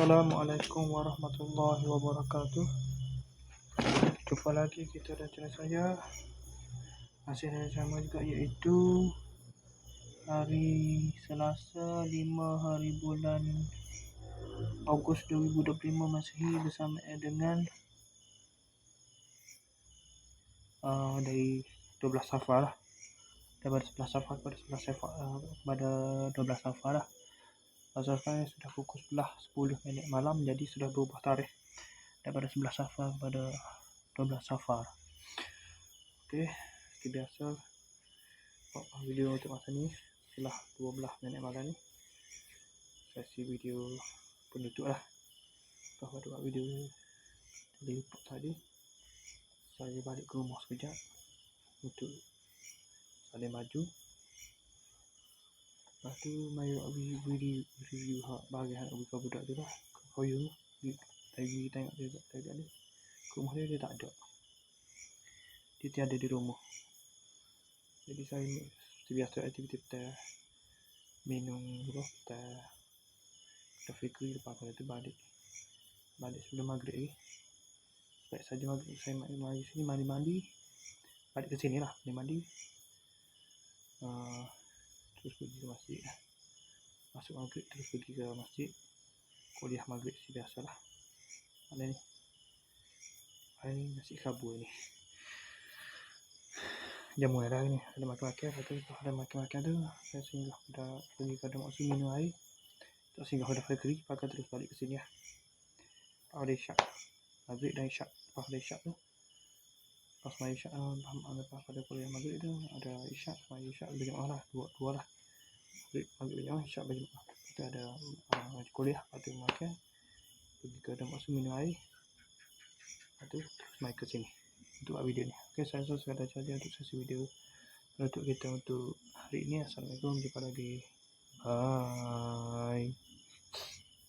Assalamualaikum warahmatullahi wabarakatuh. Jumpa lagi kita dan channel saya. Masih yang sama juga iaitu hari Selasa 5 hari bulan Ogos 2025 Masehi bersama dengan uh, dari 12 Safar lah. Daripada 11 Safar pada 11 Safar uh, pada 12 Safar lah. Asalkan sudah pukul 11 10 minit malam jadi sudah berubah tarikh daripada 11 Safar pada 12 Safar. Okey, seperti biasa buat video untuk masa ni. Setelah 12 minit malam ni sesi video penutup lah. Pada buat video diliput tadi. Saya balik ke rumah sekejap untuk saling maju Lepas tu buat video, video, review hak bagi anak buka budak tu lah. Kau you lagi tengok dia tak ada. Ke rumah dia dia tak ada. Dia tiada di rumah. Jadi saya seperti biasa aktiviti kita minum apa kita kita fikir lepas pada tu balik balik sebelum maghrib lagi baik saja maghrib saya mandi mandi sini mandi mandi balik ke sini lah mandi mandi terus pergi ke masjid. Masuk maghrib terus pergi ke masjid. Kuliah maghrib si biasalah mana ni? Hari ni? Nasi kabur ni. Jamu dah ni. Ada makan-makan lepas tu. Ada makan-makan tu. Saya singgah dah pergi dalam maksud minum air tak singgah pada factory pakai terus balik ke sini lah. Ada isyak. Maghrib dan isyak. Lepas ada isyak tu main isyak uh, lepas pada kuliah maghrib tu ada isyak main isyak berjemaah lah dua dua lah. Maghrib maghrib berjemaah isyak berjemaah kita ada uh, kuliah tu makan pergi ke dalam maksud minum air. Lepas tu terus main ke sini untuk buat video ni. Ok saya rasa sekadar saja untuk sesi video untuk kita untuk hari ini Assalamualaikum jumpa lagi. Bye